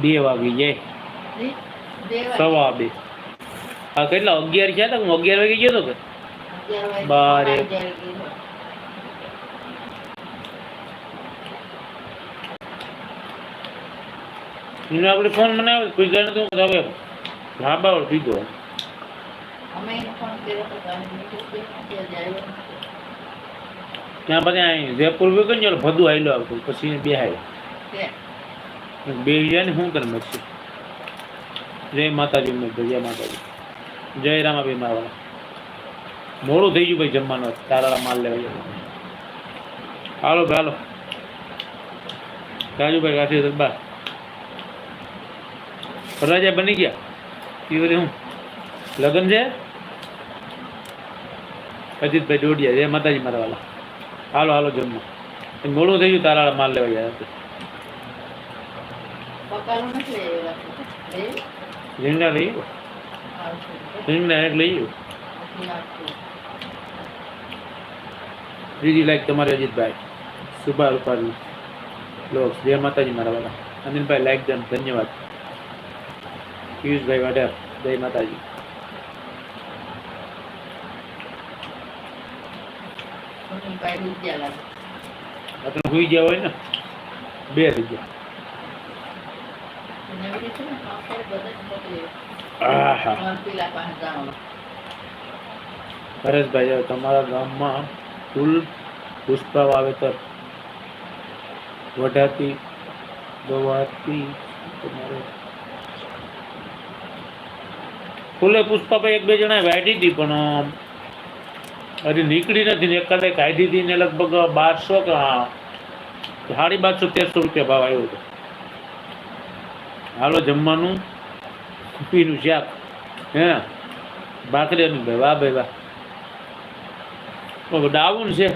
બે વાગી જાય. સવા બે. હા કેટલા? અગિયાર છે હું અગિયાર વાગે ગયો હતો કે? બારે. એને આપણે ફોન મને આવે કોઈ જાણે તો હવે લાંબા વળ પીધો ત્યાં પછી જયપુર બી ને ચાલો ભદું આવેલું આવતું પછી બે જાય ને શું કરે મરશે જય માતાજી મેં જય માતાજી. જય રામાભાઈ મારવાળા મોડું થઈ ગયું ભાઈ જમવાનું. તારા માલ લેવા હાલો ભાઈ, હાલો. રાજુભાઈ કાશી દરબાર ફરરાજા બની ગયા. એ હું? લગ્ન છે? અજીતભાઈ જોડિયા જય માતાજી મારવાલા હાલો હાલો, જમવા. મોડું થઈ ગયું તારા માલ લેવા ગયા રીંગણા લઈ ગયો રીંગણા એક લઈ ગયો બીજી લાઈક તમારે અજીતભાઈ સુભા રૂપાલી લોક જય માતાજી મારા વાલા અનિલભાઈ લાઈક દન ધન્યવાદ પિયુષભાઈ વાઢેર જય માતાજી આપણે સુઈ ગયા હોય ને બે થઈ ગયા આહા હરેશભાઈ તમારા ગામમાં ફૂલ પુષ્પ વાવેતર વઢાતી તમારે ફૂલે પુષ્પાભાઈ એક બે જણા વાઢી હતી પણ હજી નીકળી નથી ને એકાદે કાઢી હતી ને લગભગ બારસો કે સાડી બારસો તેરસો રૂપિયા ભાવ આવ્યો હતો. હાલો જમવાનું. પીનું શાક. હે? ભાખરી ભાઈ વાહ ભાઈ, વાહ. ડાઉન છે.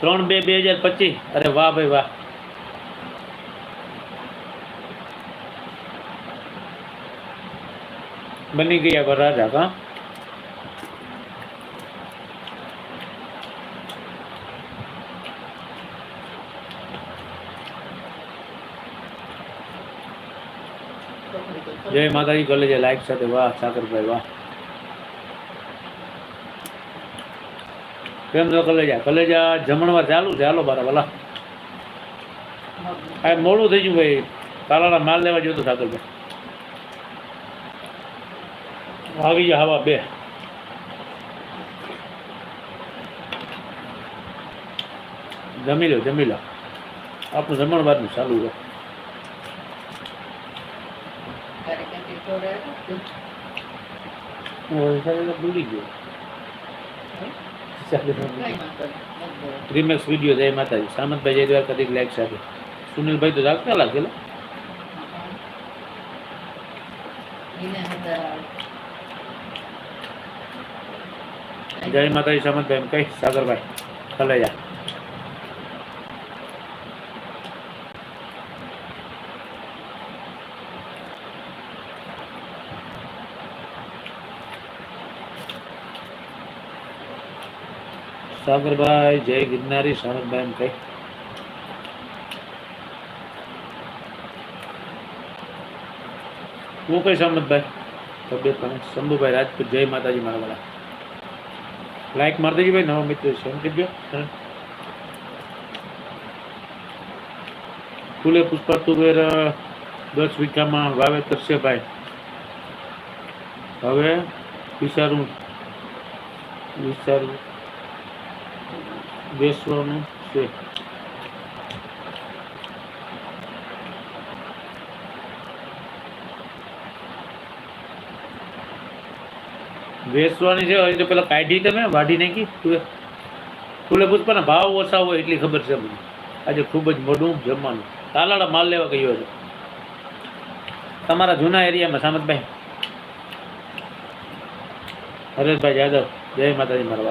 ત્રણ બે બે હજાર પચીસ. અરે વાહ ભાઈ, વાહ. બની ગયા વરરાજા કા? જય માતાજી કોલેજ લાઈક સાથે વાહ, સાગરભાઈ વાહ. કેમ છો કલેજા કલેજા જમણવાર ચાલુ છે. હાલો બારા ભલા આ મોડું થઈ ગયું ભાઈ. તાલાના માલ લેવા જોતો સાગરભાઈ. આવી ગયા હવા બે. જમી લો જમી લો. આપણું જમણવારનું ચાલુ છે હું સાહેબ ભૂલી ગયો રીમેક્સ વીડિયો જય માતાજી. સામંતભાઈ જય દ્વારકા કદીક લાઈક સાથે. સુનિલભાઈ તો જાગતા લાગેલા જય માતાજી સામંતભાઈ કઈ સાગરભાઈ ખલેજા સાગરભાઈ, જય ગિરનારી સામંતભાઈ એમ કઈ હું કઈ સામતભાઈ તબિયત પણ શંભુભાઈ રાજપૂત, જય માતાજી મારા વાળા લાઈક મારી દેજો ભાઈ, નવા મિત્ર એમ કહેજો ફૂલે પુષ્પા તુવેર દસ વીઘામાં વાવેતર છે ભાઈ. હવે વિચારું વિચારું બેસવાનું છે. વેચવાની છે, હજી પેલા કાઢી તમે, વાઢી નાખી ફૂલે પુષ્પના ભાવ ઓછા હોય એટલી ખબર છે મને. આજે ખૂબ જ મોડું જમવાનું. તાલાળા માલ લેવા ગયો છે. તમારા જૂના એરિયામાં, સામતભાઈ. હરેશભાઈ યાદવ જય માતાજી મારા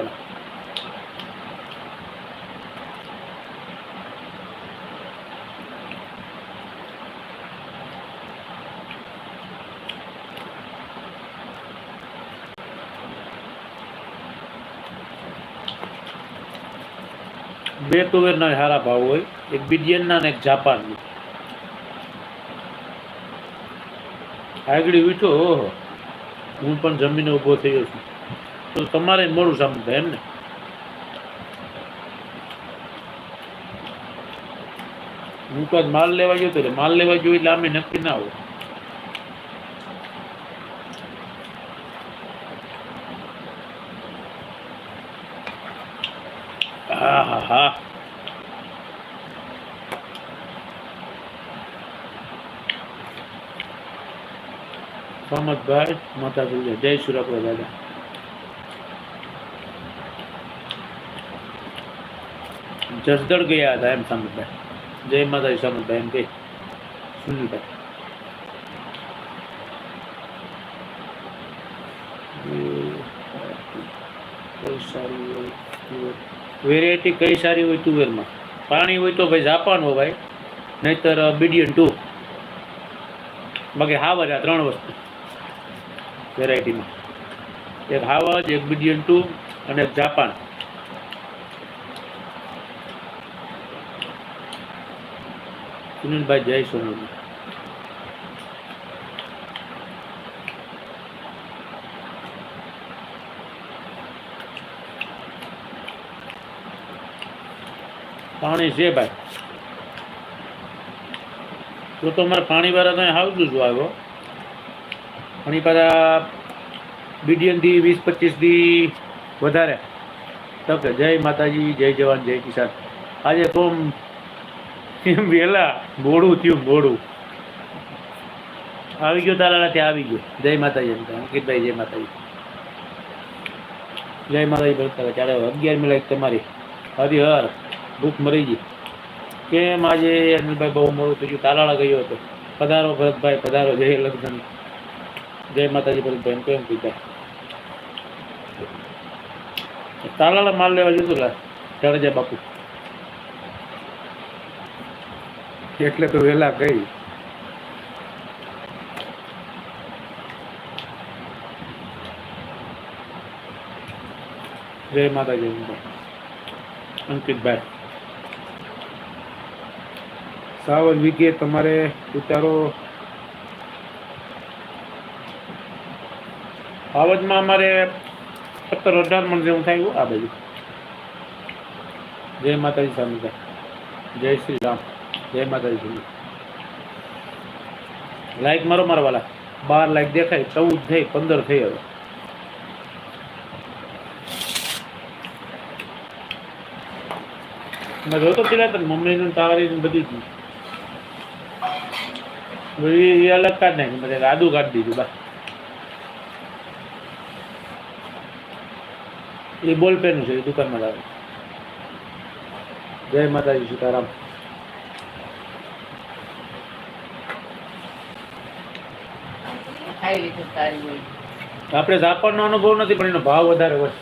બે તુવેરના સારા ભાવ હોય, એક બિડિયનના અને એક જાપાનની. આગળ વીઠો ઓહો, હું પણ જમીને ઊભો થયો છું. તો તમારે મોડું સામું થાય એમ ને હું તો માલ લેવા ગયો તો માલ લેવા ગયો એટલે આમે નક્કી ના હોય. હા હા હા મોહમ્મદભાઈ માતા ગુજર જય સુરપુરા દાદા જસદણ ગયા હતા એમ સામતભાઈ જય માતાજી સામતભાઈ એમ કે સુનિલભાઈ કઈ સારી હોય તુવેર વેરાયટી કઈ સારી હોય તુવેરમાં પાણી હોય તો ભાઈ જાપાન હોય ભાઈ, નહીતર બીડિયન ટુ બાકી હાવજ આ ત્રણ વસ્તુ વેરાયટીમાં. એક હાવજ એક બીડિયન ટુ અને એક જાપાન. સુનિલભાઈ, જય સોનલ પાણી છે ભાઈ. તો તો મારે પાણી વાળા તો આવતું છું આવ્યો પાણી પાછા બીડિયન વીસ પચીસથી વધારે. તો કે જય માતાજી, જય જવાન, જય કિસાન. આજે તો એમ વહેલા મોડું થયું, મોડું. આવી ગયો તારા ત્યાં આવી ગયો. જય માતાજી અંકિતભાઈ, જય માતાજી. જય માતાજી ભરતા ચાલે અગિયાર મિનિટ તમારી. હરિહર. ભૂખ મરી ગઈ. કેમ આજે અનિલભાઈ બહુ મોડું થઈ ગયું? તાલાળા ગયો હતો. પધારો ભરતભાઈ પધારો જય લગ્ન. જય માતાજી ભરતભાઈ કેમ કીધા. તાલાળા માલ લેવા જતો લા જાડેજા બાપુ. એટલે તો વહેલા ગઈ. જય માતાજી અંકિતભાઈ. સાવર વીકે તમારે ઉતારો. આવજમાં અમારે સત્તર અઢાર મણ જેવું થાય આ બાજુ. જય માતાજી સ્વામી જય શ્રી રામ. જય માતાજી સ્વામી. લાઈક મારો મારા વાલા. બાર લાઈક દેખાય, ચૌદ થઈ, પંદર થઈ હવે. મેં જોતો પેલા તને મમ્મી ને તારી બધી એ અલગ કાઢ નાખ્યું બધે આદુ કાઢી દીધું બસ. એ બોલ પેનું છે એ દુકાનમાં લાવે. જય માતાજી સીતારામ. આપણે ઝાપડનો અનુભવ નથી પણ એનો ભાવ વધારે હોય.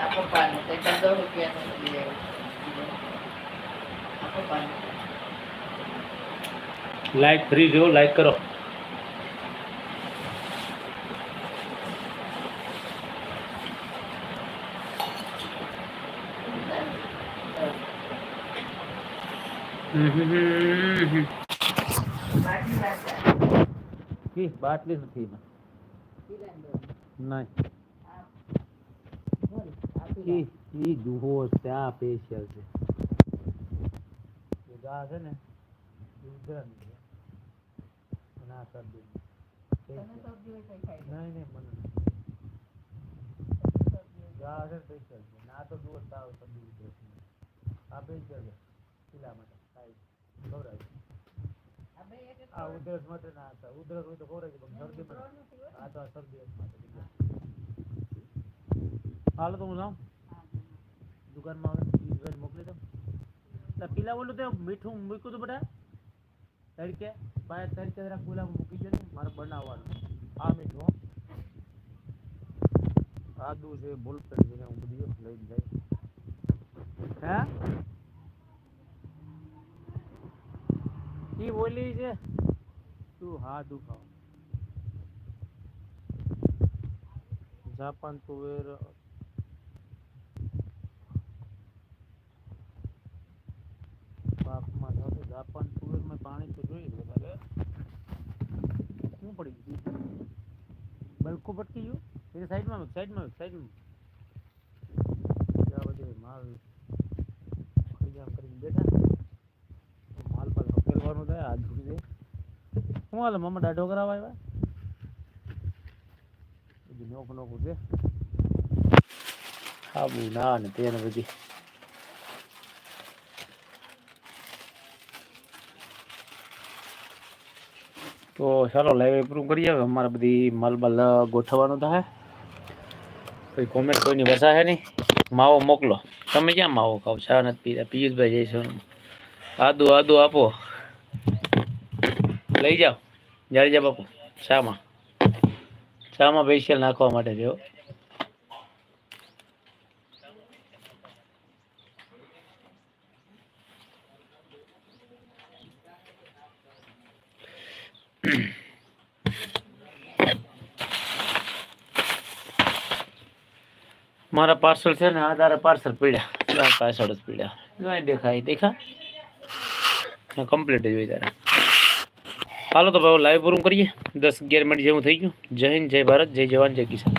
આ પપ્પાનું કંઈ તો દસ રૂપિયાનું લઈ આવ્યો. આ પપ્પાનું. લાઈક ફ્રી જો લાઈક કરો બાટલી વાંચતા. કી બાટલી નથી એમાં પીલાને દો. નહીં આ. બોલ, આ પીલા. ઈ ઈ જુહો ત્યાં સ્પેશિયલ છે એ ગા છે ને સબ્જી તો ખાઈ લો. નહીં નહીં મને. સબ્જી ના તો દૂર તાવ નહીં. આ બે જગ્યા. પીલા માટે ખાઈ ખવડાવી આ ઉધરસ માટે ના હતા. ઉધરસ હોય તો ખવડાવી પણ શરદી માટે. આ તો શરદી માટે. હાલો તો હું જાઉં? દુકાનમાં આવે. ઈઝવેલ મોકલી દઉં. પેલા ઓલું તે મીઠું મૂક્યું હતું બેટા? તડકે બાય તડકે જરા ગુલાબ મૂકી દે ને મારે બનાવવાનું. આ મીઠું. આદુ છે બોલપેન છે ને હું બધું લઈને જાય. હે? ઈ બોલી છે. તું હા દુખાવ જાપાન તુવેર પાકમાં થશે જાપાન તુવેરમાં પાણી તો જોઈએ વધારે આખું ભટકી ગયું. એની સાઈડમાં સાઈડમાં સાઈડમાં આ બધું માલ ખરીદામ કરીને બેઠા. માલ પાલ હકેલવાનું થાય, હાથ ધૂળી દે. શું હાલે મમ્મા દાઢો કરાવવા આવ્યા? બધું નોખ નોખું છે. સાબુ ના ને તેને બધી. તો ચાલો લાઈવ પૂરું કરીએ. હવે અમારે બધી માલ બાલ ગોઠવવાનું થાય. કોઈ કોમેન્ટ કોઈની વસાશે નહીં. માવો મોકલો. તમે ક્યાં માવો ખાવ? ચા નથી પીતા. પિયુષભાઈ જઈશું આદુ આદુ આપો. લઈ જાઓ. જાડેજા બાપુ, શામાં. શામાં સ્પેશિયલ નાખવા માટે છે મારા પાર્સલ છે ને આ તારા પાર્સલ પીડ્યા પાછળ જ પીડ્યા. દેખાય, દેખા. કમ્પ્લીટ જ હોય તારે. હાલો તો ભાઈ લાઈવ પૂરું કરીએ. દસ અગિયાર મિનિટ જેવું થઈ ગયું. જય હિન્દ, જય ભારત, જય જવાન, જય કિસાન.